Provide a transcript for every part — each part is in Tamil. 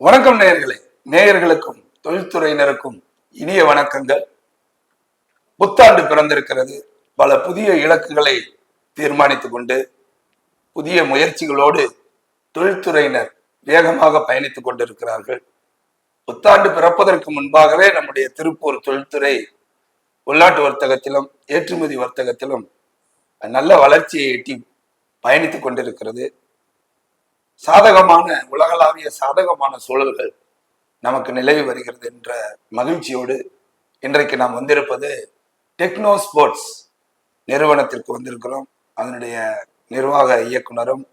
வணக்கம் நேயர்களே. நேயர்களுக்கும் தொழில்துறையினருக்கும் இனிய வணக்கங்கள். புத்தாண்டு பிறந்திருக்கிறது. பல புதிய இலக்குகளை தீர்மானித்துக் கொண்டு புதிய முயற்சிகளோடு தொழில்துறையினர் வேகமாக பயணித்துக் கொண்டிருக்கிறார்கள். புத்தாண்டு பிறப்பதற்கு முன்பாகவே நம்முடைய திருப்பூர் தொழில்துறை உள்நாட்டு வர்த்தகத்திலும் ஏற்றுமதி வர்த்தகத்திலும் நல்ல வளர்ச்சியை எட்டி பயணித்துக் கொண்டிருக்கிறது. சாதகமான உலகளாவிய சாதகமான சூழல்கள் நமக்கு நிலவி வருகிறது என்ற மகிழ்ச்சியோடு இன்றைக்கு நாம் வந்திருப்பது டெக்னோ ஸ்போர்ட்ஸ் நிறுவனத்திற்கு வந்திருக்கிறோம். அதனுடைய நிர்வாக இயக்குனரும்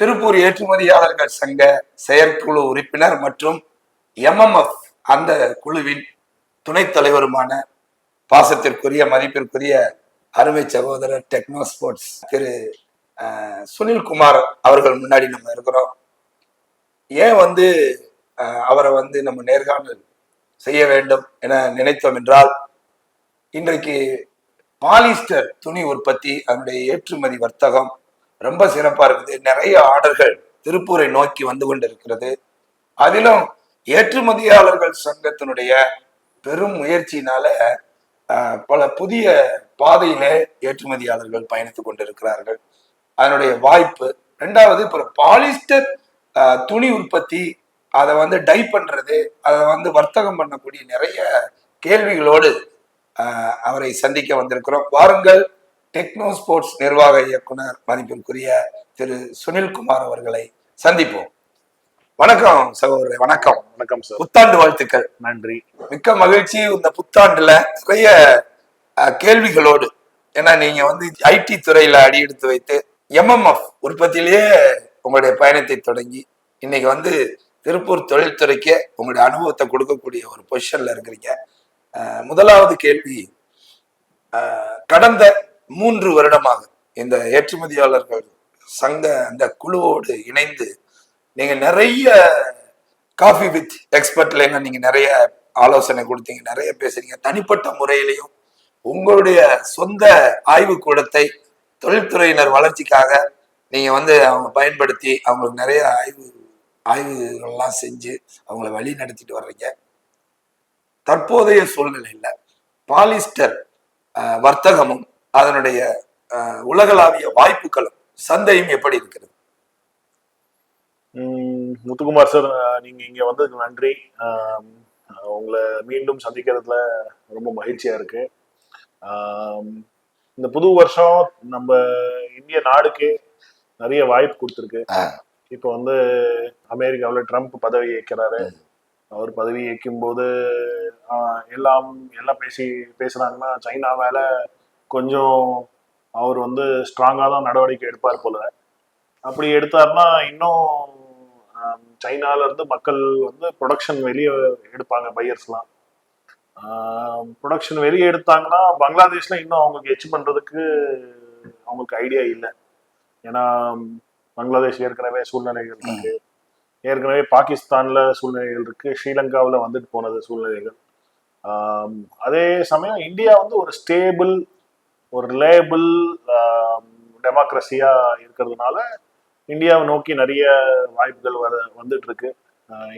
திருப்பூர் ஏற்றுமதியாளர்கள் சங்க செயற்குழு உறுப்பினர் மற்றும் எம்எம்எஃப் அந்த குழுவின் துணைத் தலைவருமான பாசத்திற்குரிய மதிப்பிற்குரிய அருமை சகோதரர் டெக்னோ ஸ்போர்ட்ஸ் திரு சுனில்குமார் அவர்கள் முன்னாடி நம்ம இருக்கிறோம். ஏன் வந்து அவரை வந்து நம்ம நேர்காணல் செய்ய வேண்டும் என நினைத்தோம் என்றால் இன்றைக்கு பாலிஸ்டர் துணி உற்பத்தி அதனுடைய ஏற்றுமதி வர்த்தகம் ரொம்ப சிறப்பாக இருக்குது. நிறைய ஆர்டர்கள் திருப்பூரை நோக்கி வந்து கொண்டிருக்கிறது. அதிலும் ஏற்றுமதியாளர்கள் சங்கத்தினுடைய பெரும் முயற்சியினால பல புதிய பாதையிலே ஏற்றுமதியாளர்கள் பயணித்துக் கொண்டிருக்கிறார்கள். அதனுடைய வாய்ப்பு ரெண்டாவது இப்போ பாலிஸ்டர் துணி உற்பத்தி அதை வந்து டை பண்றது அதை வந்து வர்த்தகம் பண்ணக்கூடிய நிறைய கேள்விகளோடு அவரை சந்திக்க வந்திருக்கிறோம். வாருங்கள் டெக்னோ ஸ்போர்ட்ஸ் நிர்வாக இயக்குனர் மதிப்பிற்குரிய திரு சுனில்குமார் அவர்களை சந்திப்போம். வணக்கம் சகோதரர் வணக்கம். வணக்கம் சார். புத்தாண்டு வாழ்த்துக்கள். நன்றி. மிக்க மகிழ்ச்சி இந்த புத்தாண்டுல. நிறைய கேள்விகளோடு. ஏன்னா நீங்க வந்து ஐடி துறையில அடி எடுத்து வைத்து எம்எம்எஃப் உற்பத்தியிலேயே உங்களுடைய பயணத்தை தொடங்கி இன்னைக்கு வந்து திருப்பூர் தொழில்துறைக்கு உங்களுடைய அனுபவத்தை கொடுக்கக்கூடிய ஒரு பொசிஷன்ல இருக்கிறீங்க. அஹ், முதலாவது கேள்வி கடந்த மூன்று வருடமாக இந்த ஏற்றுமதியாளர்கள் சங்க அந்த குழுவோடு இணைந்து நீங்க நிறைய காஃபி வித் எக்ஸ்பர்ட்ல நீங்க நிறைய ஆலோசனை கொடுத்தீங்க நிறைய பேசுறீங்க. தனிப்பட்ட முறையிலையும் உங்களுடைய சொந்த ஆய்வு கூடத்தை தொழில்துறையினர் வளர்ச்சிக்காக நீங்க வந்து அவங்க பயன்படுத்தி அவங்களுக்கு நிறைய ஆய்வு ஆய்வுகள்லாம் செஞ்சு அவங்கள வழி நடத்திட்டு வர்றீங்க. தற்போதைய சூழ்நிலையில பாலிஸ்டர் வர்த்தகமும் அதனுடைய உலகளாவிய வாய்ப்புகளும் சந்தையும் எப்படி இருக்கிறது? முத்துக்குமார் சார் நீங்க இங்க வந்ததுக்கு நன்றி. உங்களை மீண்டும் சந்திக்கிறதுல ரொம்ப மகிழ்ச்சியா இருக்கு. இந்த புது வருஷம் நம்ம இந்திய நாடுக்கு நிறைய வாய்ப்பு கொடுத்துருக்கு. இப்போ வந்து அமெரிக்காவில் ட்ரம்ப் பதவி ஏற்கிறாரு அவர் பதவி ஏற்கும் போது எல்லாம் எல்லாம் பேசி பேசுறாங்கன்னா சைனா மேல கொஞ்சம் அவர் வந்து ஸ்ட்ராங்காக தான் நடவடிக்கை எடுப்பார் போல. அப்படி எடுத்தாருன்னா இன்னும் சைனால இருந்து மக்கள் வந்து ப்ரொடக்ஷன் வெளியே எடுப்பாங்க பையர்ஸ்லாம் ப்ரொடக்ஷன் வெளியே எடுத்தாங்கன்னா பங்களாதேஷ்ல இன்னும் அவங்களுக்கு எச் பண்றதுக்கு அவங்களுக்கு ஐடியா இல்லை. ஏன்னா பங்களாதேஷ் ஏற்கனவே சூழ்நிலைகள் இருக்கு. ஏற்கனவே பாகிஸ்தான்ல சூழ்நிலைகள் இருக்கு. ஸ்ரீலங்காவில் வந்துட்டு போனது சூழ்நிலைகள். அதே சமயம் இந்தியா வந்து ஒரு ஸ்டேபிள் ஒரு ரிலேபிள் டெமோக்ரஸியா இருக்கிறதுனால இந்தியாவை நோக்கி நிறைய வாய்ப்புகள் வர வந்துட்டு இருக்கு.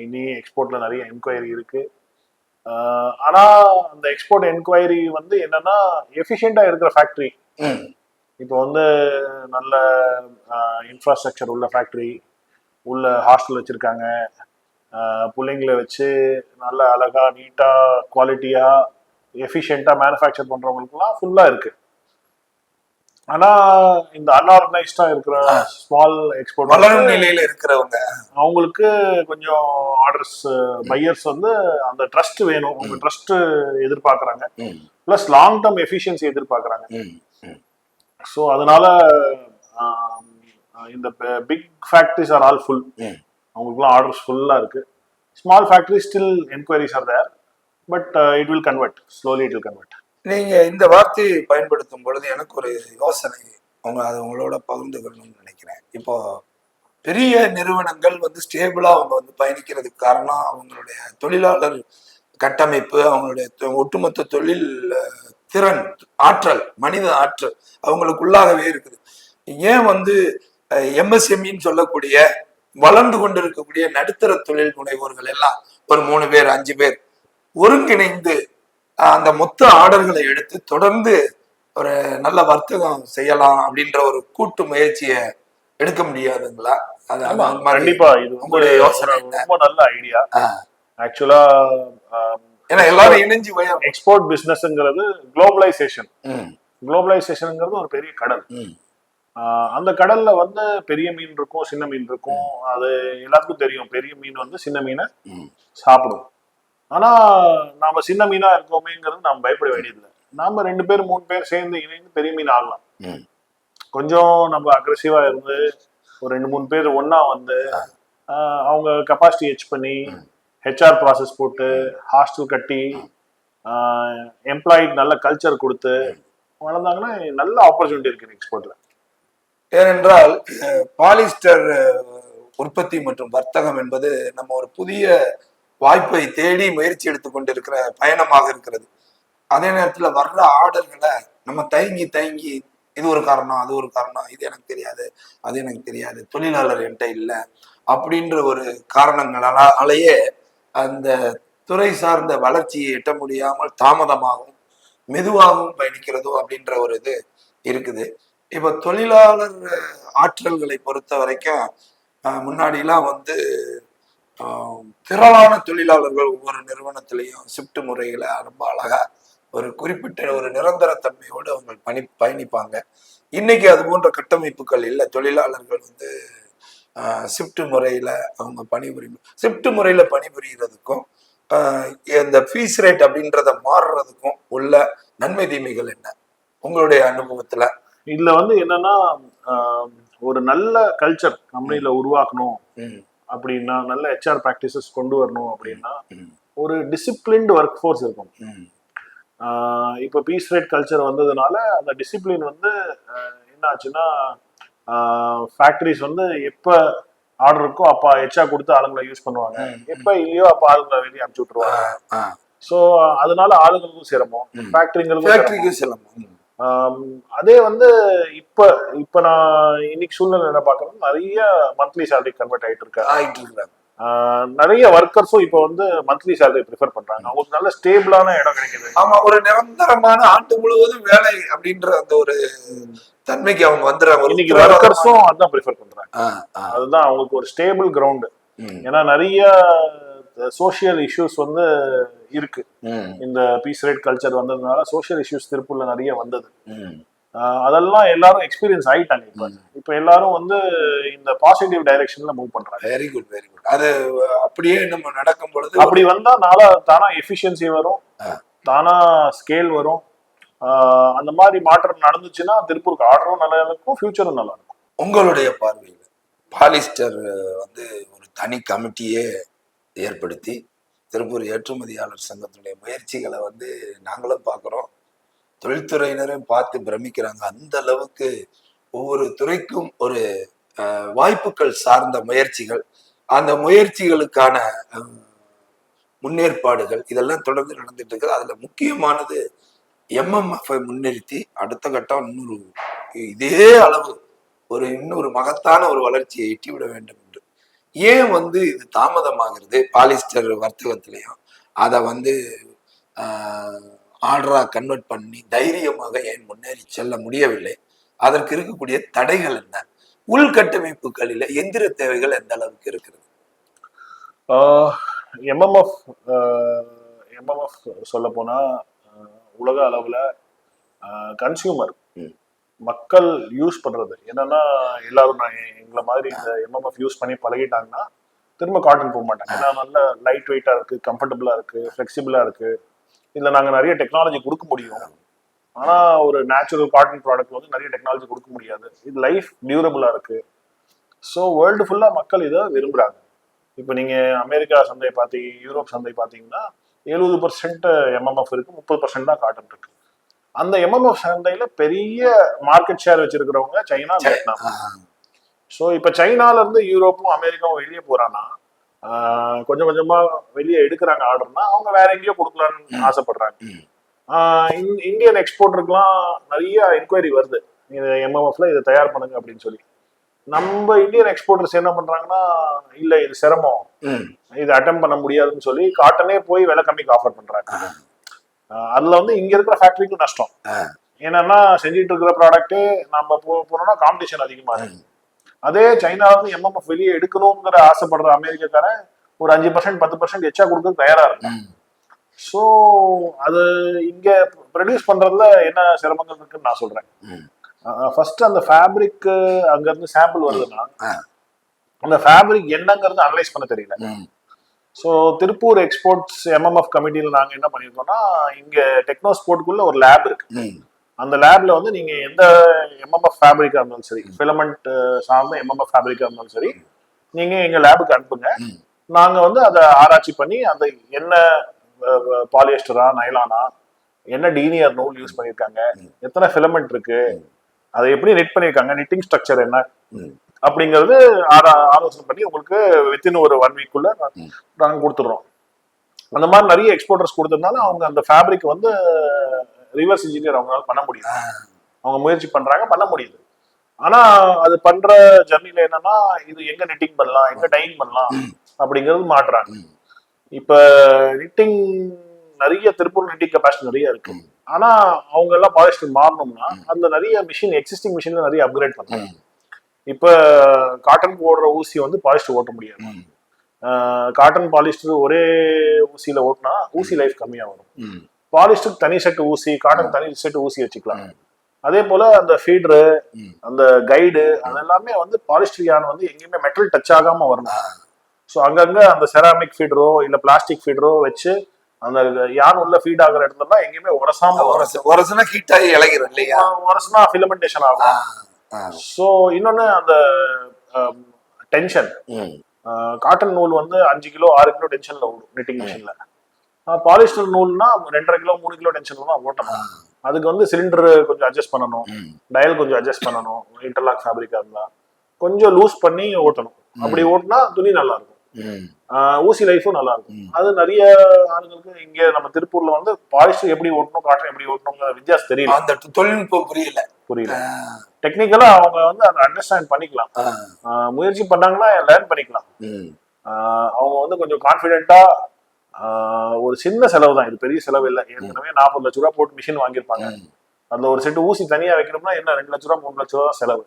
இனி எக்ஸ்போர்ட்ல நிறைய என்கொயரி இருக்கு. ஆனா அந்த எக்ஸ்போர்ட் என்கொயரி வந்து என்னன்னா எஃபிஷியண்டா இருக்கிற ஃபேக்டரி இப்போ வந்து நல்ல இன்ஃப்ராஸ்ட்ரக்சர் உள்ள ஃபேக்டரி உள்ள ஹாஸ்டல் வச்சிருக்காங்க. பிள்ளைங்களை வச்சு நல்ல அழகா நீட்டா குவாலிட்டியா எஃபிஷியண்டா மேனுஃபேக்சர் பண்றவங்களுக்குலாம் ஃபுல்லா இருக்கு. ஆனா இந்த அன்ஆர்கனைஸ்டா இருக்கிற ஸ்மால் எக்ஸ்போர்ட் வளரும் நிலையில இருக்கிறவங்க. அவங்களுக்கு கொஞ்சம் ஆர்டர்ஸ் பையர்ஸ் வந்து அந்த ட்ரஸ்ட் வேணும். உங்க ட்ரஸ்ட் எதிர்பார்க்கறாங்க. ப்ளஸ் லாங் டேர்ம் எஃபிஷியன்சி எதிர்பார்க்கறாங்க. ஸோ அதனால இந்த big factories are all full. அவங்களுக்குலாம் ஆர்டர்ஸ் ஃபுல்லாக இருக்கு. Small factory still enquiries are there but it will convert slowly it will convert நீங்க இந்த வார்த்தையை பயன்படுத்தும் பொழுது எனக்கு ஒரு யோசனை அவங்க அதை உங்களோட பகிர்ந்துக்கணும்னு நினைக்கிறேன். இப்போ பெரிய நிறுவனங்கள் வந்து ஸ்டேபிளா அவங்க வந்து பயணிக்கிறதுக்கு காரணம் அவங்களுடைய தொழிலாளர் கட்டமைப்பு அவங்களுடைய ஒட்டுமொத்த தொழில் திறன் ஆற்றல் மனித ஆற்றல் அவங்களுக்குள்ளாகவே இருக்குது ஏன் வந்து எம்எஸ்எம்இன்னு சொல்லக்கூடிய வளர்ந்து கொண்டிருக்கக்கூடிய நடுத்தர தொழில் முனைவோர்கள் எல்லாம் ஒரு மூணு பேர் அஞ்சு பேர் ஒருங்கிணைந்து அந்த மொத்த ஆர்டர்களை எடுத்து தொடர்ந்து ஒரு நல்ல வர்த்தகம் செய்யலாம் அப்படின்ற ஒரு கூட்டு முயற்சியை எடுக்க முடியாதுங்களா கண்டிப்பா இது உங்களுடைய யோசனை? ரொம்ப நல்ல ஐடியா. ஆக்சுவலா ஏன்னா எல்லாரும் இணைஞ்சு எக்ஸ்போர்ட் பிசினஸ்ங்கிறது குளோபலைசேஷன் குளோபலைசேஷன்ங்கிறது ஒரு பெரிய கடல். அந்த கடல்ல வந்து பெரிய மீன் இருக்கும் சின்ன மீன் இருக்கும். அது எல்லாத்துக்கும் தெரியும். பெரிய மீன் வந்து சின்ன மீனை. சாப்பிடும். ஆனா நாம சின்ன மீனா இருக்கோமேங்கிறது நாம பயப்பட வேண்டியதில்லை. நாம ரெண்டு பேர் மூணு பேர் சேர்ந்து இணைந்து பெரிய மீன் ஆகலாம். கொஞ்சம் நம்ம அக்ரெசிவா இருந்து ஒரு ரெண்டு மூணு பேர் ஒண்ணா வந்து அவங்க கெப்பாசிட்டி ஹெச் பண்ணி ஹெச்ஆர் ப்ராசஸ் போட்டு ஹாஸ்டல் கட்டி எம்ப்ளாயிட் நல்ல கல்ச்சர் கொடுத்து வளர்ந்தாங்கன்னா நல்ல ஆப்பர்ச்சுனிட்டி இருக்கு எக்ஸ்போர்ட்ல ஏனென்றால் பாலிஸ்டர் உற்பத்தி மற்றும் வர்த்தகம் என்பது நம்ம ஒரு புதிய வாய்ப்பை தேடி முயற்சி எடுத்துக்கொண்டிருக்கிற பயணமாக இருக்கிறது. அதே நேரத்தில் வர்ற ஆர்டர்களை நம்ம தயங்கி தயங்கி இது ஒரு காரணம் அது ஒரு காரணம் இது எனக்கு தெரியாது அது எனக்கு தெரியாது தொழிலாளர் என்கிட்ட இல்லை அப்படின்ற ஒரு காரணங்களாலேயே அந்த துறை சார்ந்த வளர்ச்சியை எட்ட முடியாமல் தாமதமாகவும் மெதுவாகவும் பயணிக்கிறதோ அப்படின்ற ஒரு இது இருக்குது. இப்போ தொழிலாளர் ஆற்றல்களை பொறுத்த வரைக்கும் முன்னாடிலாம் வந்து திரளான தொழிலாளர்கள் ஒவ்வொரு நிறுவனத்திலையும் ஷிஃப்ட் முறையில ரொம்ப அழகா ஒரு குறிப்பிட்ட ஒரு நிரந்தரத்தன்மையோடு அவங்க பணி பயணிப்பாங்க. இன்னைக்கு அது போன்ற கட்டமைப்புகள் இல்லை. தொழிலாளர்கள் வந்து ஷிஃப்ட் முறையில அவங்க பணிபுரியும். ஷிஃப்ட் முறையில பணிபுரியறதுக்கும் ஆஹ், இந்த ஃபீஸ் ரேட் அப்படின்றத மாறுறதுக்கும் உள்ள நன்மை தீமைகள் என்ன? உங்களுடைய அனுபவத்துல. இதுல வந்து என்னன்னா ஒரு நல்ல கல்ச்சர் கம்பெனில உருவாக்கணும் அப்படின்னா நல்ல ஹெச்ஆர் ப்ராக்டிசஸ் கொண்டு வரணும் அப்படின்னா ஒரு டிசிப்ளின்டு ஒர்க் ஃபோர்ஸ் இருக்கும் இப்போ பீஸ் ரேட் கல்ச்சர் வந்ததுனால அந்த டிசிப்ளின் வந்து என்ன ஆச்சுன்னா ஃபேக்டரிஸ் வந்து எப்ப ஆர்டர் இருக்கோ அப்ப எச்சா கொடுத்து ஆளுங்களை யூஸ் பண்ணுவாங்க. எப்ப இல்லையோ அப்ப ஆளுங்களை வெளியே அனுப்பிச்சு விட்டுருவாங்க. ஸோ அதனால ஆளுங்களுக்கும் சிரமம். ஃபேக்டரிங்களுக்கும் ஃபேக்டரிக்கு செல்லணும் ம், ஆம், அதே வந்து இப்ப இப்ப நான் இன்னைக்கு சூழ்நிலை என்ன பார்க்கறேன் நிறைய மந்த்லி சேலரி கன்வெர்ட் ஆயிட்டு இருக்காங்க ஆயிட்டு நிறைய ஒர்க்கர்ஸும் இப்போ வந்து மந்த்லி சேலரி ப்ரிஃபர் பண்றாங்க. அவங்களுக்கு நல்ல ஸ்டேபிளான இடம் கிடைக்குது. ஆமா ஒரு நிரந்தரமான ஆண்டு முழுவதும் வேலை அப்படின்ற அந்த ஒரு தன்மைக்கு அவங்க வந்துடுறாங்க. இன்னைக்கு ஒர்க்கர்ஸும் அதான் ப்ரிஃபர் பண்றாங்க. அதுதான் அவங்களுக்கு ஒரு ஸ்டேபிள் கிரவுண்டு ஏன்னா நிறைய சோஷியல் இஷ்யூஸ் வந்து இருக்கு. இந்த பீஸ் ரேட் கல்ச்சர் வந்ததுனால சோஷியல் இஷ்யூஸ் திருப்பூர்ல நிறைய வந்தது. அதெல்லாம் எல்லாரும் எக்ஸ்பீரியன்ஸ் ஆயிட்டாங்க இப்ப. இப்ப எல்லாரும் வந்து இந்த பாசிட்டிவ் டைரக்ஷன்ல மூவ் பண்றாங்க. வெரி குட் வெரி குட் அது அப்படியே நம்ம நடக்கும் பொழுது அப்படி வந்தா நாளா தானா எஃபிஷியன்சி வரும். தானா ஸ்கேல் வரும். அந்த மாதிரி மாற்றம் நடந்துச்சுன்னா திருப்பூருக்கு ஆர்டரும் நல்லா இருக்கும் ஃபியூச்சரும் நல்லா இருக்கும். உங்களுடைய பார்வையில் பாலிஸ்டர் வந்து ஒரு தனி கமிட்டியே ஏற்படுத்தி திருப்பூர் ஏற்றுமதியாளர் சங்கத்தினுடைய முயற்சிகளை வந்து நாங்களும் பார்க்குறோம். தொழில்துறையினரும் பார்த்து பிரமிக்கிறாங்க. அந்த அளவுக்கு ஒவ்வொரு துறைக்கும் ஒரு வாய்ப்புகள் சார்ந்த முயற்சிகள். அந்த முயற்சிகளுக்கான முன்னேற்பாடுகள் இதெல்லாம் தொடர்ந்து நடந்துட்டு இருக்குது அதுல முக்கியமானது எம்எம்எஃப்ஐ முன்னிறுத்தி அடுத்த கட்டம் இன்னொரு இதே அளவு ஒரு இன்னொரு மகத்தான ஒரு வளர்ச்சியை எட்டிவிட வேண்டும் என்று. ஏன் வந்து இது தாமதமாகிறது? பாலிஸ்டர் வர்த்தகத்திலையும் அதை வந்து ஆர்டரா கன்வெர்ட் பண்ணி தைரியமாக ஏன் முன்னேறி செல்ல முடியவில்லை? அதற்கு இருக்கக்கூடிய தடைகள் என்ன? உள்கட்டமைப்புகளில் எந்திர தேவைகள் எந்த அளவுக்கு இருக்கிறது? எம்எம்எஃப் எம்எம்எஃப் சொல்ல போனா உலக அளவுல கன்சியூமர். மக்கள் யூஸ் பண்றது. என்னன்னா எல்லாரும் நான் எங்களை மாதிரி இந்த எம்எம்எஃப் யூஸ் பண்ணி பழகிட்டாங்கன்னா திரும்ப காட்டன் போக மாட்டாங்க. ஏன்னா நல்ல லைட் வெயிட்டா இருக்கு கம்ஃபர்டபுளா இருக்கு ஃபிளெக்சிபிளா இருக்கு. இதுல நாங்க நிறைய டெக்னாலஜி கொடுக்க முடியும். ஆனா ஒரு நேச்சுரல் காட்டன் ப்ராடக்ட் வந்து நிறைய டெக்னாலஜி கொடுக்க முடியாது. இது லைஃப் டியூரபிளா இருக்கு. ஸோ வேர்ல்டு ஃபுல்லா மக்கள் இதை விரும்புறாங்க. இப்போ நீங்க அமெரிக்கா சந்தை பார்த்தீங்க யூரோப் சந்தை பார்த்தீங்கன்னா எழுபது பர்சன்ட் எம்எம்எஃப் இருக்கு முப்பது பர்சன்ட் தான் காட்டன் இருக்கு. அந்த எம்எம்எஃப் சந்தையில பெரிய மார்க்கெட் ஷேர் வச்சிருக்கிறவங்க சைனா வியட்நாம். ஸோ இப்போ சைனால இருந்து யூரோப்பும் அமெரிக்காவும் வெளியே போறான்னா கொஞ்சம் கொஞ்சமா வெளியே எடுக்கிறாங்க ஆர்டர்னா அவங்க வேற எங்கேயோ கொடுக்கலாம்னு ஆசைப்படுறாங்க. இந்தியன் எக்ஸ்போர்ட்டருக்குலாம் நிறைய என்கொயரி வருது. இது எம்எம்எஃப்ல இதை தயார் பண்ணுங்க அப்படின்னு சொல்லி. நம்ம இந்தியன் எக்ஸ்போர்ட்டர்ஸ் என்ன பண்றாங்கன்னா இல்ல இது சிரமம். இது அட்டம் பண்ண முடியாதுன்னு சொல்லி காட்டனே போய் விலை கம்மிக்கு ஆஃபர் பண்றாங்க. அதுல வந்து இங்க இருக்கிற ஃபேக்டரிக்கு நஷ்டம். என்னன்னா செஞ்சுட்டு இருக்கிற ப்ராடக்ட் நம்ம போ- போனோம்னா காம்படிஷன் அதிகமா இருக்கு. அதே சைனால இருந்து எம்எம்எஃப் வெளியே எடுக்கணுங்கிற ஆசைப்படுற அமெரிக்காக்காரன் ஒரு அஞ்சு பர்சன்ட் பத்து பர்சன்ட் எச்சா கொடுக்க தயாரா இருக்கு ம். ஸோ அது இங்க ப்ரொடியூஸ் பண்றதுல என்ன சிரமங்கள் இருக்குன்னு நான் சொல்றேன். ஃபர்ஸ்ட் அந்த ஃபேப்ரிக் அங்க இருந்து சாம்பிள் வருதுன்னா. அந்த ஃபேப்ரிக் என்னங்கிறது அனலைஸ் பண்ண தெரியல. ஸோ திருப்பூர் எக்ஸ்போர்ட்ஸ் எம்எம்எஃப் கமிட்டியில் நாங்கள் என்ன பண்ணியிருக்கோம்னா இங்கே டெக்னோ ஸ்போர்ட்குள்ள ஒரு லேப் இருக்கு. அந்த லேப்ல வந்து நீங்க எந்த எம்எம்எஃப் ஃபேப்ரிக்கா இருந்தாலும் சரி ஃபிலமெண்ட் சார்ந்த எம்எம்எஃப் ஃபேப்ரிக்கா இருந்தாலும் சரி நீங்க எங்க லேபுக்கு அனுப்புங்க. நாங்க வந்து அதை ஆராய்ச்சி பண்ணி அந்த என்ன பாலியஸ்டரா நைலானா என்ன டீனியர் நூல் யூஸ் பண்ணியிருக்காங்க எத்தனை ஃபிலமெண்ட் இருக்கு அதை எப்படி நெட் பண்ணியிருக்காங்க நிட்டிங் ஸ்ட்ரக்சர் என்ன. அப்படிங்கிறது ஆலோசனை பண்ணி உங்களுக்கு வித்தின் ஒரு ஒன் வீக்குள்ள. நாங்கள் கொடுத்துட்றோம் அந்த மாதிரி நிறைய எக்ஸ்போர்ட்டர்ஸ் கொடுத்ததுனால அவங்க அந்த ஃபேப்ரிக் வந்து ரிவர்ஸ் இன்ஜினியர் அவங்களால பண்ண முடியுது அவங்க முயற்சி பண்றாங்க பண்ண முடியுது ஆனா அது பண்ற ஜர்னில என்னன்னா இது எங்க நிட்டிங் பண்ணலாம் எங்க டைங் பண்ணலாம் அப்படிங்கிறது மாட்டுறாங்க. இப்ப நிட்டிங் நிறைய திருப்பூர் நிட்டிங் கெப்பாசிட்டி நிறைய இருக்கு. ஆனா அவங்க எல்லாம் பாலிஸ்டர் மாறணும்னா அந்த நிறைய மிஷின் எக்ஸிஸ்டிங் மிஷின்ல நிறைய அப்கிரேட் பண்றாங்க ம். இப்ப காட்டன் ஓடுற ஊசி வந்து பாலிஸ்டர் ஓட்ட முடியாது. காட்டன் பாலிஸ்டர் ஒரே ஊசியில ஓட்டினா ஊசி லைஃப் கம்மியா வரும். பாலிஸ்டருக்கு தனி செட் ஊசி காட்டன் தனி செட் ஊசி வச்சுக்கலாம். அதே போல அந்த ஃபீடரு. அந்த கைடு அதெல்லாமே வந்து பாலிஸ்டர் யான் வந்து எங்கேயுமே மெட்டல் டச் ஆகாம வரணும். ஸோ அங்கங்க அந்த செராமிக் ஃபீடரோ இல்ல பிளாஸ்டிக் ஃபீடரோ வச்சு அந்த யான் உள்ள ஃபீட் ஆகுற இடத்துல எங்கேயுமே உரசாம உரசுனா ஹீட் ஆகி இழகிறோம் இல்லையா? உரசுனா ஃபிலமெண்டேஷன். ஆகும். ஸோ இன்னொன்னு அந்த டென்ஷன். காட்டன் நூல் வந்து அஞ்சு கிலோ ஆறு கிலோ டென்ஷன்ல ஓடும் நிட்டிங் மிஷின்ல பாலிஸ்டர் நூல்னா ரெண்டரை கிலோ மூணு கிலோ டென்ஷன்ல தான் ஓட்டணும். அதுக்கு வந்து சிலிண்டர் கொஞ்சம் அட்ஜஸ்ட் பண்ணணும். டயல் கொஞ்சம் அட்ஜஸ்ட் பண்ணணும். இன்டர்லாக் ஃபேப்ரிக்கா இருந்தா. கொஞ்சம் லூஸ் பண்ணி ஓட்டணும். அப்படி ஓட்டினா துணி நல்லா இருக்கும். ஊசி லைஃபும் நல்லா இருக்கும். அது நிறைய ஆளுங்களுக்கு இங்க நம்ம திருப்பூர்ல வந்து பாலிஸ்டர் எப்படி ஓட்டணும் காட்டன் எப்படி ஓட்டணுங்கிற வித்தியாசம் தெரியல. அந்த தொழில்நுட்பம் புரியல. புரியல. டெக்னிக்கலா அவங்க வந்து அதை அண்டர்ஸ்டாண்ட் பண்ணிக்கலாம். முயற்சி பண்ணாங்கன்னா லேர்ன் பண்ணிக்கலாம். அவங்க வந்து கொஞ்சம் கான்பிடென்ட்டா ஒரு சின்ன செலவு தான். இது பெரிய செலவு இல்லை. ஏற்கனவே நாற்பது லட்ச ரூபா போட்டு மிஷின் வாங்கியிருப்பாங்க. அந்த ஒரு செட்டு ஊசி தனியா வைக்கணும்னா என்ன? ரெண்டு லட்ச ரூபா மூணு லட்ச ரூபா தான் செலவு.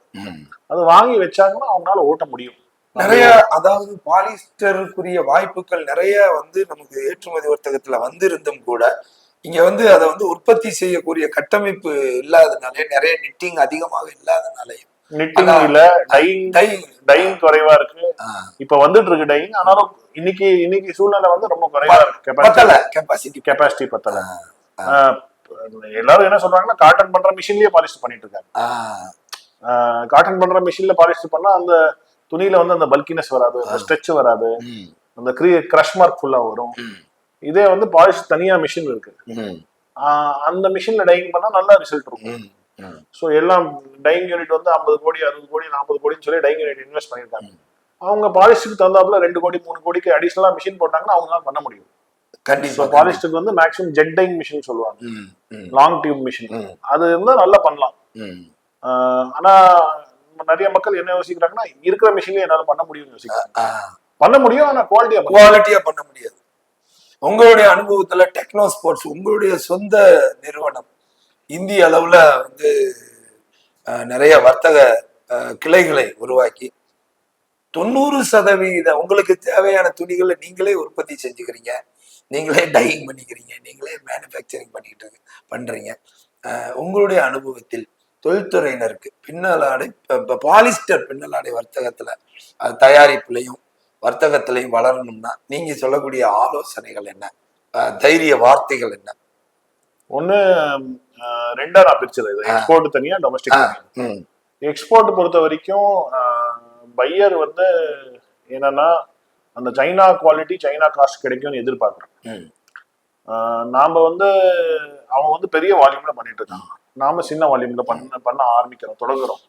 அது வாங்கி வச்சாங்கன்னா அவங்களால ஓட்ட முடியும். நிறைய அதாவது பாலிஸ்டருக்குரிய வாய்ப்புகள் நிறைய வந்து நமக்கு ஏற்றுமதி வர்த்தகத்துல வந்திருந்தும் கூட இங்க வந்து அதை வந்து உற்பத்தி செய்யக்கூடிய கட்டமைப்பு இல்லாதனாலே நிறைய நிட்டிங் அதிகமாக இல்லாதனாலே. நிட்டிங் அதான். இல்ல டைங் குறைவா இருக்கு. இப்ப வந்துட்டு இருக்கு டைங் ஆனாலும் இன்னைக்கு இன்னைக்கு சூழ்நிலை வந்து ரொம்ப குறைவா இருக்கு. கெப்பாசிட்டி பத்தல கெப்பாசிட்டி கெப்பாசிட்டி பத்தல. எல்லாரும் என்ன சொல்றாங்கன்னா காட்டன் பண்ற மிஷின்லயே பாலிஸ்டர் பண்ணிட்டு இருக்காங்க. காட்டன் பண்ற மிஷின்ல பாலிஸ்டர் பண்ணா அந்த துணியில வந்து அந்த பல்கினஸ் வராது அந்த ஸ்ட்ரெச் வராது. அந்த கிரீ கிரஷ் மார்க் ஃபுல்லா வரும். இதே வந்து பாலிஷ் தனியா மிஷின் இருக்கு. அந்த மிஷின்ல டைங் பண்ணா நல்ல ரிசல்ட் இருக்கும். ஸோ எல்லாம் டைங் யூனிட் வந்து ஐம்பது கோடி அறுபது கோடி நாற்பது கோடின்னு சொல்லி டைங் யூனிட் இன்வெஸ்ட் பண்ணியிருக்காங்க. அவங்க பாலிஸ்டுக்கு தகுந்தாப்புல ரெண்டு கோடி மூணு கோடிக்கு அடிஷனலா மிஷின் போட்டாங்கன்னா அவங்களால பண்ண முடியும். கண்டிப்பா பாலிஸ்டுக்கு வந்து மேக்ஸிமம் ஜெட் டைங் மிஷின் சொல்லுவாங்க. லாங் டியூப் மிஷின் அது இருந்தா நல்லா பண்ணலாம். ம். நிறைய மக்கள் என்ன யோசிக்கிறாங்கன்னா இருக்கிற மிஷின்லயே என்னால பண்ண முடியும்னு யோசிக்கிறாங்க. பண்ண முடியும் ஆனா குவாலிட்டியா குவாலிட்டியா பண்ண முடியாது. உங்களுடைய அனுபவத்துல டெக்னோ ஸ்போர்ட்ஸ் உங்களுடைய சொந்த நிறுவனம் இந்திய அளவுல வந்து நிறைய வர்த்தக கிளைகளை உருவாக்கி தொண்ணூறு சதவீத உங்களுக்கு தேவையான துணிகளை நீங்களே உற்பத்தி செஞ்சுக்கிறீங்க. நீங்களே டையிங் பண்ணிக்கிறீங்க. நீங்களே மேனுஃபேக்சரிங் பண்ணிக்கிட்டு பண்றீங்க. உங்களுடைய அனுபவத்தில் தொழில்துறையினருக்கு. பின்னலாடை இப்போ பாலிஸ்டர் பின்னலாடை வர்த்தகத்துல அது தயாரிப்புலையும் வர்த்தகத்திலையும் வளரணும்னா நீங்க சொல்லக்கூடிய ஆலோசனைகள் என்ன? தைரிய வார்த்தைகள் என்ன? ஒண்ணு ரெண்டா நான் பிரிச்சது இது. எக்ஸ்போர்ட் தனியா டொமஸ்டிக் எக்ஸ்போர்ட் பொறுத்த வரைக்கும் பையர் வந்து என்னன்னா அந்த சைனா குவாலிட்டி சைனா காஸ்ட் கிடைக்கும்னு எதிர்பார்க்குறோம் நாம வந்து அவன் வந்து பெரிய வால்யூம்ல பண்ணிட்டு இருக்கான் நாம சின்ன வால்யூம்ல பண்ண பண்ண ஆரம்பிக்கிறோம் தொடங்குறோம்.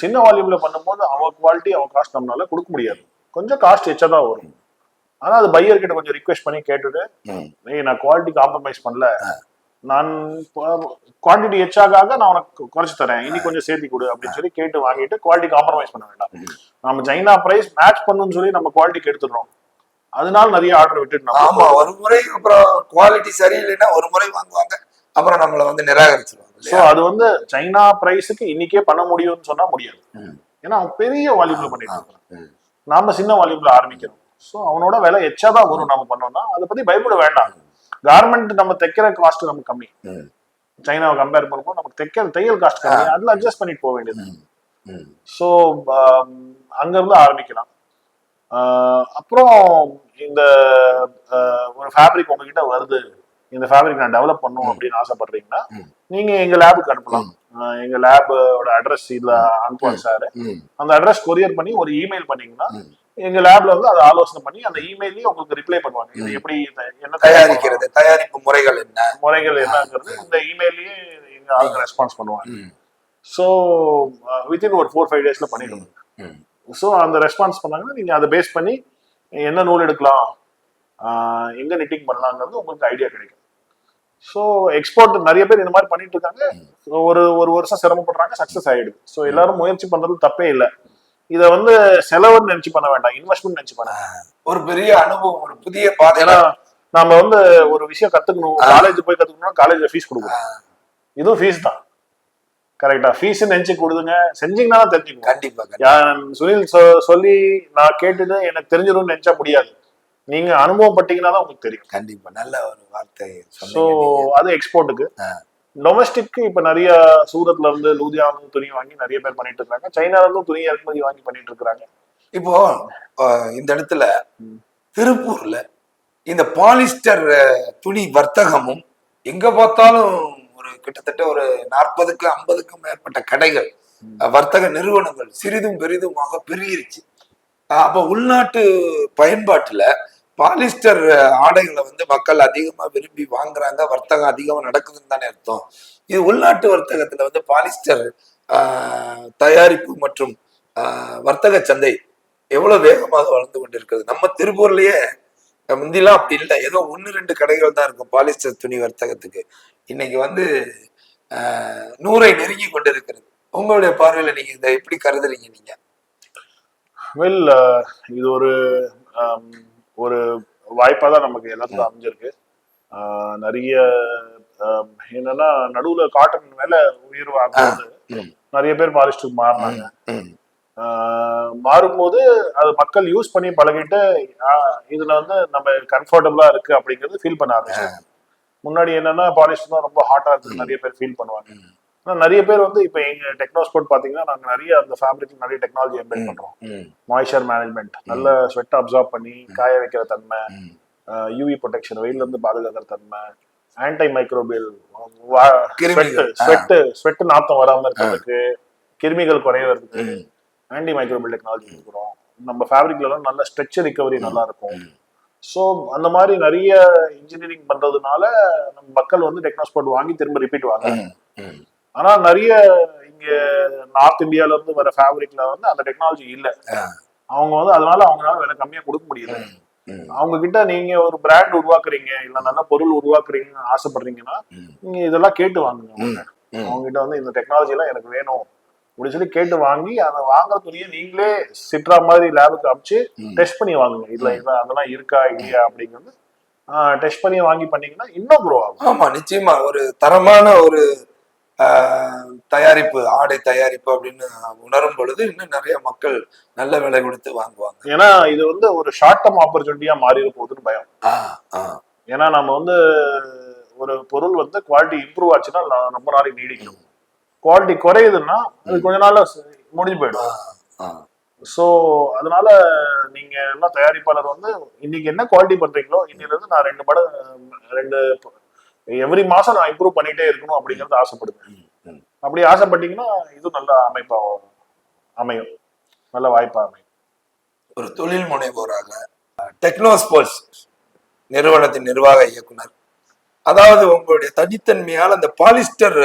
சின்ன வால்யூம்ல பண்ணும்போது அவன் குவாலிட்டி அவன் காஸ்ட் நம்மளால கொடுக்க முடியாது. கொஞ்சம் காஸ்ட் எச்சா தான் வரும். ஆனா அது பையர் கிட்ட கொஞ்சம் ரிக்வெஸ்ட் பண்ணி கேட்டுட்டு. ஏய் நான் குவாலிட்டி காம்ப்ரமைஸ் பண்ணல. நான் குவான்டிட்டி எச்சாக நான் உனக்கு குறைச்சு தரேன். இனி கொஞ்சம் சேர்த்தி கொடு அப்படின்னு சொல்லி கேட்டு வாங்கிட்டு குவாலிட்டி காம்ப்ரமைஸ் பண்ண வேண்டாம். நம்ம சைனா பிரைஸ் மேட்ச் பண்ணுன்னு சொல்லி நம்ம குவாலிட்டிக்கு எடுத்துடுறோம். அதனால நிறைய ஆர்டர் விட்டுட்டு ஆமா ஒரு முறை அப்புறம் குவாலிட்டி சரியில்லைன்னா ஒரு முறை வாங்குவாங்க. அப்புறம் நம்மள வந்து நிராகரிச்சிருவாங்க. சோ? அது வந்து சைனா பிரைஸுக்கு இன்னைக்கே பண்ண முடியும்னு சொன்னா முடியாது. ஏன்னா அவன் பெரிய வால்யூம்ல பண்ணிட்டு இருக்கான். நாம சின்ன வால்யூம்ல ஆரம்பிக்கிறோம். சோ அவனோட விலை எச்சா தான் வரும் நம்ம பண்ணோம்னா அதை பத்தி பயப்பட வேண்டாம். கார்மெண்ட் நம்ம தைக்கிற காஸ்ட் நமக்கு கம்மி. சைனாவை கம்பேர் பண்ணும்போது நமக்கு தைக்கிற தையல் காஸ்ட் கம்மி. அதுல அட்ஜஸ்ட் பண்ணிட்டு போக வேண்டியது. ஸோ அங்க இருந்து ஆரம்பிக்கலாம். அப்புறம் இந்த ஒரு ஃபேப்ரிக் உங்ககிட்ட வருது. இந்த ஃபேப்ரிக் நான் டெவலப் பண்ணும் அப்படின்னு ஆசைப்படுறீங்கன்னா. நீங்க எங்க லேபுக்கு அனுப்பலாம். எங்க லேபோட அட்ரஸ் இதுல அனுப்புவாங்க சார். அந்த அட்ரஸ் கொரியர் பண்ணி ஒரு இமெயில் பண்ணீங்கன்னா. எங்க லேப்ல வந்து அதை ஆலோசனை பண்ணி அந்த இமெயிலையும் உங்களுக்கு ரிப்ளை பண்ணுவாங்க. இது எப்படி என்ன தயாரிக்கிறது தயாரிப்பு முறைகள் என்ன? முறைகள் என்னங்கிறது இந்த இமெயிலையே எங்க ஆளுங்க ரெஸ்பான்ஸ் பண்ணுவாங்க. ஸோ வித்தின் ஒரு ஃபோர் ஃபைவ் டேஸ்ல பண்ணிடுவோம் ம். ஸோ அந்த ரெஸ்பான்ஸ் பண்ணாங்கன்னா நீங்க அதை பேஸ் பண்ணி என்ன நூல் எடுக்கலாம் எங்க நிட்டிங் பண்ணலாங்கிறது உங்களுக்கு ஐடியா கிடைக்கும். ஸோ எக்ஸ்போர்ட் நிறைய பேர் இந்த மாதிரி பண்ணிட்டு இருக்காங்க. ஒரு ஒரு வருஷம் சிரமப்படுறாங்க சக்சஸ் ஆயிடுது. ஸோ எல்லாரும் முயற்சி பண்றது தப்பே இல்லை. இதை வந்து செலவுன்னு நினைச்சு பண்ண வேண்டாம் இன்வெஸ்ட்மெண்ட் நினைச்சு பண்ண. ஒரு பெரிய அனுபவம் ஒரு புதிய பாதை. ஏன்னா நாம வந்து ஒரு விஷயம் கத்துக்கணும். காலேஜ் போய் கத்துக்கணும்னா காலேஜ்ல ஃபீஸ் கொடுக்கணும். இதுவும் ஃபீஸ் தான். கரெக்டா ஃபீஸ் நினைச்சு கொடுதுங்க செஞ்சீங்கன்னா தான் தெரிஞ்சுக்கணும். கண்டிப்பா சுனில் சொல்லி நான் கேட்டுட்டு எனக்கு தெரிஞ்சிடும்னு நினைச்சா முடியாது. நீங்க அனுபவப்பட்டீங்கன்னா தான் உங்களுக்கு தெரியும். கண்டிப்பா. நல்ல ஒரு வார்த்தை ஸோ. அது எக்ஸ்போர்ட்டுக்கு. டொமஸ்டிக்கு இப்ப நிறைய சூரத்ல இருந்து இருந்து துணி வாங்கி நிறைய பேர் பண்ணிட்டு இருக்காங்க. சைனால இருந்து துணி இறக்குமதி வாங்கி பண்ணிட்டு இருக்காங்க இப்போ இந்த இடத்துல திருப்பூர்ல இந்த பாலிஸ்டர் துணி வர்த்தகமும் எங்க பார்த்தாலும் ஒரு கிட்டத்தட்ட ஒரு நாற்பதுக்கு ஐம்பதுக்கும் மேற்பட்ட கடைகள் வர்த்தக நிறுவனங்கள் சிறிதும் பெரிதுமாக பெருகிருச்சு. அப்ப உள்நாட்டு பயன்பாட்டுல பாலிஸ்டர் ஆடைகளை வந்து மக்கள் அதிகமா விரும்பி வாங்குறாங்க. வர்த்தகம் அதிகமா நடக்குதுன்னு தானே அர்த்தம். இது உள்நாட்டு வர்த்தகத்துல வந்து பாலிஸ்டர் தயாரிப்பு மற்றும் வர்த்தக சந்தை எவ்வளவு வேகமாக வளர்ந்து கொண்டிருக்கிறது. நம்ம திருப்பூர்லயே முந்திலாம் அப்படி இல்லை. ஏதோ ஒன்று ரெண்டு கடைகள் தான் இருக்கும் பாலிஸ்டர் துணி வர்த்தகத்துக்கு. இன்னைக்கு வந்து அஹ், நூறை நெருங்கி கொண்டிருக்கிறது. உங்களுடைய பார்வையில் நீங்க இதை எப்படி கருதுறீங்க நீங்க? வெல் இது ஒரு ஒரு வாய்ப்பா தான் நமக்கு எல்லாத்துக்கும் அமைஞ்சிருக்கு. ஆஹ், நிறைய என்னன்னா நடுவுல காட்டன் மேல உயர்வு ஆகும்போது ம். நிறைய பேர் பாலிஸ்டர் மாறினாங்க. மாறும்போது அது மக்கள் யூஸ் பண்ணி பழகிட்டு இதுல வந்து நம்ம கம்ஃபர்டபுளா இருக்கு அப்படிங்கிறது ஃபீல் பண்ண ஆரம்பிச்சாங்க முன்னாடி என்னன்னா பாலிஸ்டர் தான் ரொம்ப ஹாட்டா இருக்கு. நிறைய பேர் ஃபீல் பண்ணுவாங்க. ஆனா நிறைய பேர் வந்து இப்போ எங்க டெக்னோஸ்போர்ட் பாத்தீங்கன்னா நாங்க நிறைய அந்த ஃபேப்ரிக் நிறைய டெக்னாலஜி எம்பெட் பண்றோம். மாய்ச்சர் மேனேஜ்மெண்ட் நல்ல ஸ்வெட் அப்சார்ப் பண்ணி காய வைக்கிற தன்மை. யூவி ப்ரொடெக்ஷன் வெயில இருந்து பாதுகாக்கிற தன்மை ஆன்டை மைக்ரோபியல் கிருமிகள். ஸ்வெட் ஸ்வெட் நாத்தம் வராம இருக்கிறதுக்கு கிருமிகள் குறையறதுக்கு. ஆன்டி மைக்ரோபியல் டெக்னாலஜி கொடுக்குறோம் நம்ம ஃபேப்ரிக்ல எல்லாம் நல்ல ஸ்ட்ரக்சர் ரிகவரி நல்லா இருக்கும். ஸோ அந்த மாதிரி நிறைய இன்ஜினியரிங் பண்றதுனால நம்ம மக்கள் வந்து டெக்னோஸ்போர்ட் வாங்கி திரும்ப ரிப்பீட் வாங்க. ஆனா நிறைய இங்க நார்த் இந்தியால இருந்து வர ஃபேப்ரிக்ல வந்து அந்த டெக்னாலஜி இல்ல. அவங்க வந்து அதனால அவங்களால விலை கம்மியா கொடுக்க முடியல. அவங்க கிட்ட நீங்க ஒரு பிராண்ட் உருவாக்குறீங்க இல்ல நல்ல பொருள் உருவாக்குறீங்கன்னு ஆசைப்படுறீங்கன்னா. நீங்க இதெல்லாம் கேட்டு வாங்குங்க. அவங்க கிட்ட வந்து இந்த டெக்னாலஜி எல்லாம் எனக்கு வேணும் அப்படின்னு சொல்லி கேட்டு வாங்கி அதை வாங்குற துணியை நீங்களே சிட்ரா மாதிரி லேபுக்கு அமிச்சு. டெஸ்ட் பண்ணி வாங்குங்க இதுல அதெல்லாம் இருக்கா இல்லையா அப்படிங்கிறது டெஸ்ட் பண்ணி வாங்கி பண்ணீங்கன்னா இன்னும் க்ரோ ஆகும் ஆமா நிச்சயமா ஒரு தரமான ஒரு தயாரிப்பு ஆடை தயாரிப்பு அப்படின்னு உணரும் பொழுது இன்னும் நிறைய மக்கள் நல்ல விலை கொடுத்து வாங்குவாங்க. ஏன்னா இது வந்து ஒரு ஷார்ட் டர்ம் ஆப்பர்ச்சுனிட்டியா மாறிட போகுதுன்னு பயம். ஏன்னா நம்ம வந்து ஒரு பொருள் வந்து குவாலிட்டி இம்ப்ரூவ் ஆச்சுன்னா ரொம்ப நாளைக்கு நீடிக்கும். குவாலிட்டி குறையுதுன்னா அது கொஞ்ச நாள்ல ச- முடிஞ்சு போயிடும். ஸோ அதனால நீங்க எல்லாம் தயாரிப்பாளர் வந்து இன்னைக்கு என்ன குவாலிட்டி பண்றீங்களோ இன்னைல இருந்து நான் ரெண்டு படம் ரெண்டு எவ்ரி மாசம் நான் இம்ப்ரூவ் பண்ணிட்டே இருக்கணும் அப்படிங்கறது ஆசைப்படுவேன். அப்படி ஆசைப்பட்டீங்கன்னா இது நல்ல அமைப்பா அமையும். நல்ல வாய்ப்பா அமையும். ஒரு தொழில் முனைவோராக டெக்னோஸ்போர்ட்ஸ் நிறுவனத்தின் நிர்வாக இயக்குனர் அதாவது உங்களுடைய தனித்தன்மையால் அந்த பாலிஸ்டர்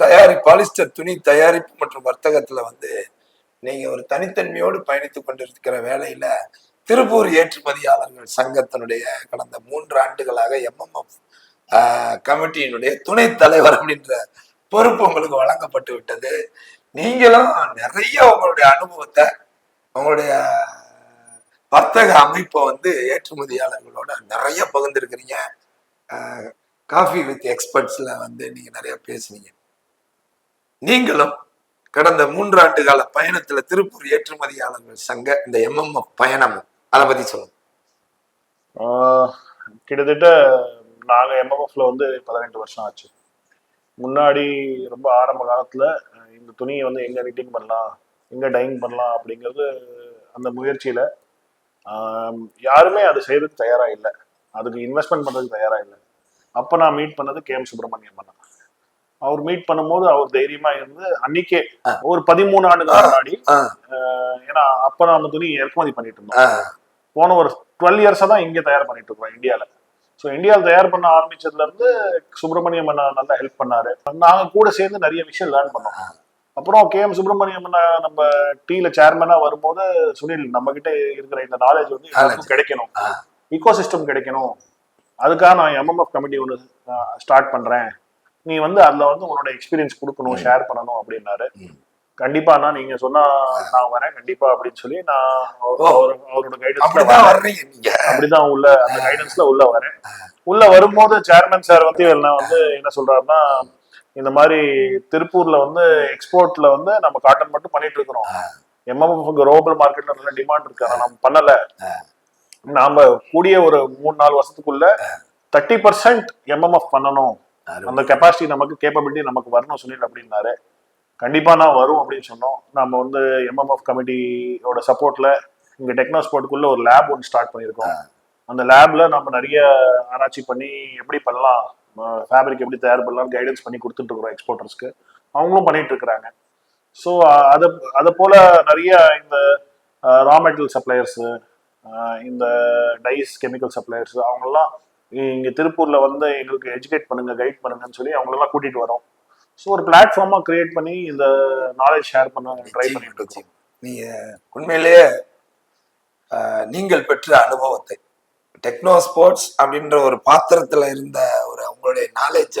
தயாரி பாலிஸ்டர் துணி தயாரிப்பு மற்றும் வர்த்தகத்துல வந்து நீங்க ஒரு தனித்தன்மையோடு பயணித்துக் கொண்டிருக்கிற வேலையில திருப்பூர் ஏற்றுமதியாளர்கள் சங்கத்தினுடைய கடந்த மூன்று ஆண்டுகளாக எம்எம்எஃப் கமிட்டியினுடைய துணைத் தலைவர் அப்படின்ற பொறுப்பு உங்களுக்கு வழங்கப்பட்டு விட்டது. நீங்களும் நிறைய உங்களுடைய அனுபவத்தை உங்களுடைய வர்த்தக அமைப்பை வந்து ஏற்றுமதியாளர்களோட நிறைய பகிர்ந்துருக்கிறீங்க. காஃபி வித் எக்ஸ்பர்ட்ஸ்ல வந்து நீங்க நிறைய பேசுனீங்க. நீங்களும் கடந்த மூன்று ஆண்டு கால பயணத்துல திருப்பூர் ஏற்றுமதியாளர்கள் சங்க இந்த எம்எம்எஃப் பயணம் அதை பத்தி சொல்லுங்க. கிட்டத்தட்ட நாங்க எம்எம்எஃப்ல வந்து பதினெட்டு வருஷம் ஆச்சு. முன்னாடி ரொம்ப ஆரம்ப காலத்துல இந்த துணியை வந்து எங்க ரிட்டிங் பண்ணலாம் எங்க டைங் பண்ணலாம் அப்படிங்கிறது அந்த முயற்சியில யாருமே அது செய்யறதுக்கு தயாரா இல்லை. அதுக்கு இன்வெஸ்ட்மெண்ட் பண்றதுக்கு தயாரா இல்லை. அப்ப நான் மீட் பண்ணது கே எம் சுப்பிரமணியம் அண்ணா அவர் மீட் பண்ணும்போது அவர் தைரியமா இருந்து அன்னைக்கே ஒரு பதிமூணு ஆண்டுகள் முன்னாடி ஏன்னா அப்ப நாம துணி இறக்குமதி பண்ணிட்டு இருந்தோம். போன ஒரு டுவெல் இயர்ஸா தான் இங்க தயார் பண்ணிட்டு இருக்கோம் இந்தியால. ஸோ இந்தியாவில் தயார் பண்ண ஆரம்பிச்சதுல இருந்து சுப்பிரமணியம் அண்ணா நல்லா ஹெல்ப் பண்ணாரு. நாங்க கூட சேர்ந்து நிறைய விஷயம் லேர்ன் பண்ணோம். அப்புறம் கே எம் சுப்பிரமணியம் அண்ணா நம்ம டீல சேர்மனா வரும்போது சுனில் நம்ம கிட்ட இருக்கிற இந்த நாலேஜ் வந்து எல்லாருக்கும் கிடைக்கணும். இக்கோ சிஸ்டம் கிடைக்கணும். அதுக்காக நான் எம்எம்எஃப் கமிட்டி ஒன்று ஸ்டார்ட் பண்றேன். நீ வந்து அதுல வந்து உன்னோட எக்ஸ்பீரியன்ஸ் கொடுக்கணும் ஷேர் பண்ணணும் அப்படின்னாரு. கண்டிப்பா அண்ணா நீங்க சொன்னா நான் வரேன். கண்டிப்பா அப்படின்னு சொல்லி நான் அவரோட கைடன்ஸ்ல அப்படிதான் உள்ள அந்த கைடன்ஸ்ல உள்ள வரேன். உள்ள வரும்போது சேர்மன் சார் வந்து நான் வந்து என்ன சொல்றாருன்னா இந்த மாதிரி திருப்பூர்ல வந்து எக்ஸ்போர்ட்ல வந்து நம்ம காட்டன் மட்டும் பண்ணிட்டு இருக்கிறோம். எம்எம்எஃப் குளோபல் மார்க்கெட்ல நல்ல டிமாண்ட் இருக்கு. ஆனா நம்ம பண்ணல. நாம கூடிய ஒரு மூணு நாலு வருஷத்துக்குள்ள தேர்ட்டி பர்சன்ட் எம்எம்எஃப் பண்ணணும். அந்த கெப்பாசிட்டி நமக்கு கேப்பபிலிட்டி நமக்கு வரணும் சுனில் அப்படின்னாரு. கண்டிப்பா நான் வரும் அப்படின்னு சொன்னோம். நம்ம வந்து எம்எம்எஃப் கமிட்டியோட சப்போர்ட்ல இங்க டெக்னோஸ்போர்ட்டுக்குள்ள ஒரு லேப் ஒன்று ஸ்டார்ட் பண்ணியிருக்கோம். அந்த லேப்ல நம்ம நிறைய ஆராய்ச்சி பண்ணி எப்படி பண்ணலாம் ஃபேப்ரிக் எப்படி தயார் பண்ணலாம் கைடன்ஸ் பண்ணி கொடுத்துட்டு இருக்கிறோம் எக்ஸ்போர்ட்டர்ஸ்க்கு அவங்களும் பண்ணிட்டு இருக்கிறாங்க. ஸோ அதை அதை போல நிறைய இந்த ரா மெட்டீரியல் சப்ளையர்ஸு இந்த டைஸ் கெமிக்கல் சப்ளையர்ஸ் அவங்கெல்லாம் இங்க திருப்பூர்ல வந்து எங்களுக்கு எஜுகேட் பண்ணுங்க கைட் பண்ணுங்கன்னு சொல்லி அவங்களெல்லாம் கூட்டிட்டு வரோம். ஸோ ஒரு பிளாட்ஃபார்மா கிரியேட் பண்ணி இந்த நாலேஜ் ஷேர் பண்ண ட்ரை பண்ணிட்டு இருக்கோம் நிச்சயம். நீங்க உண்மையிலேயே நீங்கள் பெற்ற அனுபவத்தை டெக்னோ ஸ்போர்ட்ஸ் அப்படின்ற ஒரு பாத்திரத்துல இருந்த ஒரு உங்களுடைய நாலேஜ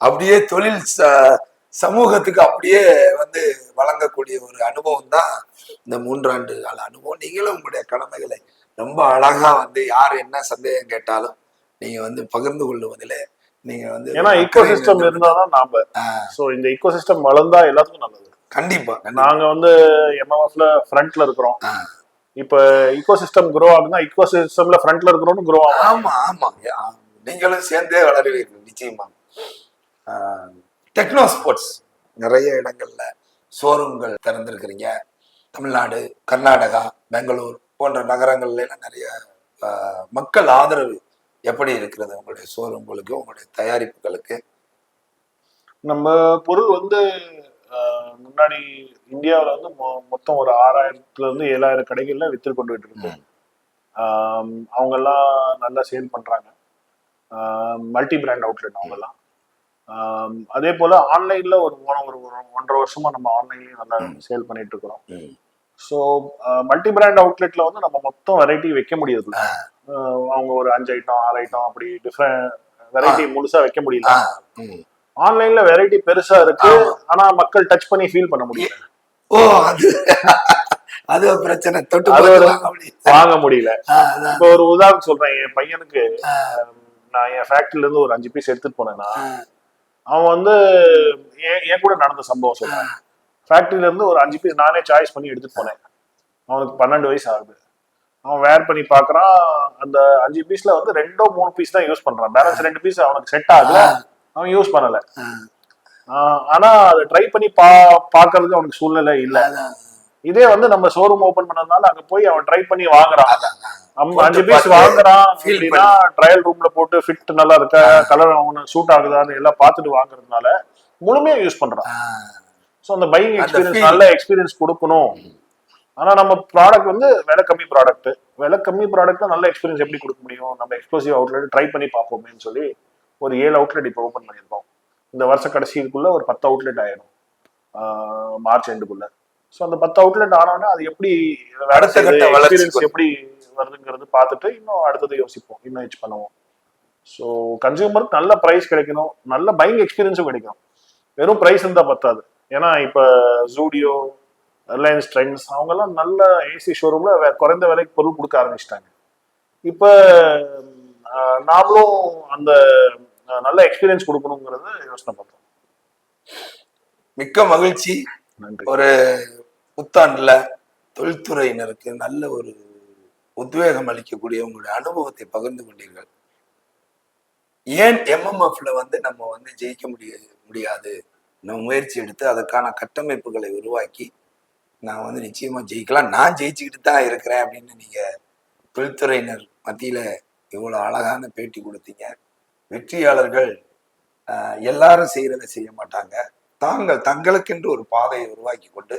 அப்படியே தொழில் ச- சமூகத்துக்கு அப்படியே வந்து வழங்கக்கூடிய ஒரு அனுபவம் தான் இந்த மூன்றாண்டு கால அனுபவம் நீங்களும் உங்களுடைய கடமைகளை ரொம்ப அழகா வந்து யார் என்ன சந்தேகம் கேட்டாலும் நீங்க வந்து பகிர்ந்து கொள்ளுவதிலே நீங்க வந்து ஏன்னா ஈகோ சிஸ்டம் இருந்தாதான் நாம ஸோ இந்த ஈகோ சிஸ்டம் வளர்ந்தா எல்லாத்துக்கும் நல்லது. கண்டிப்பா. நாங்க வந்து எம்எம்எஃப்ல ஃப்ரண்ட்ல இருக்கிறோம். இப்ப ஈகோ சிஸ்டம் க்ரோ ஆகுதுன்னா ஈகோ சிஸ்டம்ல ஃப்ரண்ட்ல இருக்கிறோம்னு க்ரோ ஆகும் ஆமா ஆமா. நீங்களும் சேர்ந்தே வளருவீர்கள் நிச்சயமா. டெக்னோ ஸ்போர்ட்ஸ் நிறைய இடங்கள்ல ஷோரூம்கள் திறந்திருக்கிறீங்க. தமிழ்நாடு கர்நாடகா பெங்களூர் போன்ற நகரங்கள்ல நிறைய மக்கள் ஆதரவு எப்படி இருக்கிறது? உங்களுடைய ஷோரூம்களுக்கு உங்களுடைய தயாரிப்புகளுக்கு? நம்ம பொருள் வந்து முன்னாடி இந்தியாவில் வந்து மொத்தம் ஒரு ஆறாயிரத்துல இருந்து ஏழாயிரம் கடைகள்ல வித்து கொண்டுகிட்டு இருக்கு ஆம், அவங்கெல்லாம் நல்லா சேல் பண்றாங்க. மல்டி பிராண்ட் அவுட்லெட் அவங்கெல்லாம். அதே போல ஆன்லைன்ல ஒரு ஒரு ஒன்றரை வருஷமா நம்ம ஆன்லைன்லயும் நல்லா சேல் பண்ணிட்டு இருக்கிறோம். ஸோ மல்டி பிராண்ட் அவுட்லெட்ல வந்து நம்ம மொத்தம் வெரைட்டி வைக்க முடியாது அவங்க ஒரு அஞ்சு ஐட்டம் ஆறு ஐட்டம் அப்படி டிஃப்ரெண்ட் வெரைட்டி முழுசா வைக்க முடியல. ஆன்லைன்ல வெரைட்டி பெருசா இருக்கு. ஆனா மக்கள் டச் பண்ணி ஃபீல் பண்ண முடியல. ஓ அது அது ஒரு பிரச்சனை. தொட்டு வாங்க முடியல. இப்போ ஒரு உதாரணம் சொல்றேன். என் பையனுக்கு நான் என் ஃபேக்டரில இருந்து ஒரு அஞ்சு பீஸ் எடுத்துட்டு போனேன்னா அவன் வந்து என் கூட நடந்த சம்பவம் சொல்றேன். ஃபேக்டரியில இருந்து ஒரு அஞ்சு பீஸ் நானே சாய்ஸ் பண்ணி எடுத்துட்டு போனேன். அவனுக்கு பன்னெண்டு வயசு ஆகுது. அவன் வேர் பண்ணி பார்க்கறான் அந்த அஞ்சு பீஸ்ல வந்து ரெண்டோ மூணு பீஸ் தான் யூஸ் பண்றான். பேலன்ஸ் ரெண்டு பீஸ் அவனுக்கு செட் ஆகல. அவன் யூஸ் பண்ணல. ஆனா அதை ட்ரை பண்ணி பா பாக்குறதுக்கு அவனுக்கு சூழ்நிலை இல்ல. இதே வந்து நம்ம ஷோரூம் ஓபன் பண்ணதுனால அங்க போய் அவன் ட்ரை பண்ணி வாங்குறான். அஞ்சு பீஸ் வாங்குறான். அப்படின்னா ட்ரையல் ரூம்ல போட்டு ஃபிட் நல்லா இருக்கா கலர் அவனுக்கு சூட் ஆகுதான்னு எல்லாம் பார்த்துட்டு வாங்குறதுனால முழுமையா யூஸ் பண்றான். ஸோ அந்த அந்த எக்ஸ்பீரியன்ஸ். நல்ல எக்ஸ்பீரியன்ஸ் கொடுக்கணும். ஆனா நம்ம ப்ராடக்ட் வந்து விலை கம்மி ப்ராடக்ட் விலை கம்மி ப்ராடக்ட்ல நல்ல எக்ஸ்பீரியன்ஸ் எப்படி கொடுக்க முடியும்? நம்ம எக்ஸ்க்ளூசிவ் அவுட்லெட் ட்ரை பண்ணி பார்ப்போமேன்னு சொல்லி ஒரு ஏழு அவுட்லெட் இப்போ ஓப்பன் பண்ணியிருக்கோம். இந்த வருஷ கடைசிக்குள்ள ஒரு பத்து அவுட்லெட் ஆயிடும் மார்ச் எண்டுக்குள்ள. ஸோ அந்த பத்து அவுட்லெட் ஆனோடனே அது எப்படி எக்ஸ்பீரியன்ஸ் எப்படி வருதுங்கிறது பார்த்துட்டு இன்னும் அடுத்தது யோசிப்போம் இன்னும் ஹெச் பண்ணுவோம். ஸோ கன்சியூமருக்கு நல்ல ப்ரைஸ் கிடைக்கணும். நல்ல பைங் எக்ஸ்பீரியன்ஸும் கிடைக்கும் வெறும் ப்ரைஸ் இருந்தால் பத்தாது. ஏன்னா இப்போ ஜூடியோ ரிலையன்ஸ் ட்ரெண்ட்ஸ் அவங்கெல்லாம் நல்ல ஏசி ஷோரூம்ல குறைந்த விலைக்கு பொருள் கொடுக்க ஆரம்பிச்சிட்டாங்க. இப்போ நாமளும் அந்த நல்ல எக்ஸ்பீரியன்ஸ் கொடுக்கணுங்கிறத யோசனை பார்த்தோம் மிக்க மகிழ்ச்சி. நன்றி. ஒரு புத்தாண்டுல தொழில்துறையினருக்கு நல்ல ஒரு உத்வேகம் அளிக்கக்கூடிய உங்களுடைய அனுபவத்தை பகிர்ந்து கொண்டீர்கள். ஏன் எம்எம்எஃப்ல வந்து நம்ம வந்து ஜெயிக்க முடிய முடியாது? நம்ம முயற்சி எடுத்து அதற்கான கட்டமைப்புகளை உருவாக்கி நான் வந்து நிச்சயமா ஜெயிக்கலாம். நான் ஜெயிச்சுக்கிட்டு தான் இருக்கிறேன் அப்படின்னு நீங்க தொழில்துறையினர் மத்தியில இவ்வளவு அழகான பேட்டி கொடுத்தீங்க. வெற்றியாளர்கள் எல்லாரும் செய்யறதை செய்ய மாட்டாங்க. தாங்கள் தங்களுக்கென்று ஒரு பாதையை உருவாக்கி கொண்டு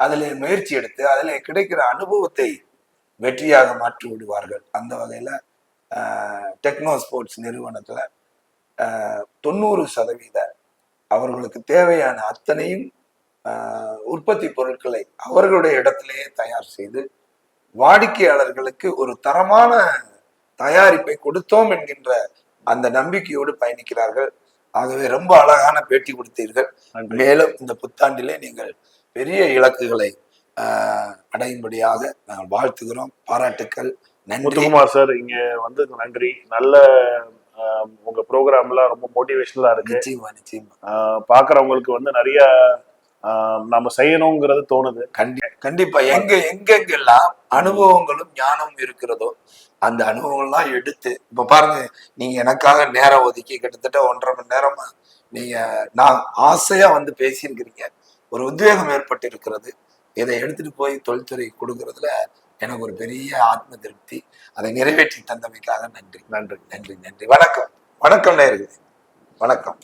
அதில் முயற்சி எடுத்து அதில் கிடைக்கிற அனுபவத்தை வெற்றியாக மாற்றி விடுவார்கள். அந்த வகையில் டெக்னோ ஸ்போர்ட்ஸ் நிறுவனத்தில் தொண்ணூறு சதவீத அவர்களுக்கு தேவையான அத்தனையும் உற்பத்தி பொருட்களை அவர்களுடைய இடத்திலேயே தயார் செய்து வாடிக்கையாளர்களுக்கு ஒரு தரமான தயாரிப்பை கொடுத்தோம் என்கின்ற அந்த நம்பிக்கையோடு பயணிக்கிறார்கள். ஆகவே ரொம்ப அழகான பேட்டி கொடுத்தீர்கள். மேலும் இந்த புத்தாண்டிலே நீங்கள் பெரிய இலக்குகளை அடையும்படியாக நாங்கள் வாழ்த்துகிறோம். பாராட்டுக்கள். முத்துக்குமார் சார் இங்க வந்து நன்றி. நல்ல உங்க ப்ரோக்ராம்லாம் ரொம்ப மோட்டிவேஷனலா இருக்கு. நிச்சயமா நிச்சயமா. பாக்குறவங்களுக்கு வந்து நிறைய நம்ம செய்யணுங்கிறது தோணுது. கண்டி கண்டிப்பா. எங்க எங்கெங்கெல்லாம் அனுபவங்களும் ஞானமும் இருக்கிறதோ அந்த அனுபவங்கள்லாம் எடுத்து இப்ப பாருங்க நீங்க எனக்காக நேரம் ஒதுக்கி கிட்டத்தட்ட ஒன்றரை மணி நேரமா நீங்க நான் ஆசையா வந்து பேசியிருக்கிறீங்க. ஒரு உத்வேகம் ஏற்பட்டு இருக்கிறது இதை எடுத்துட்டு போய் தொழில்துறை கொடுக்கறதுல எனக்கு ஒரு பெரிய ஆத்ம திருப்தி. அதை நிறைவேற்றி தந்தமைக்காக நன்றி. நன்றி. நன்றி நன்றி. வணக்கம். வணக்கம் நேயர்களே. வணக்கம்.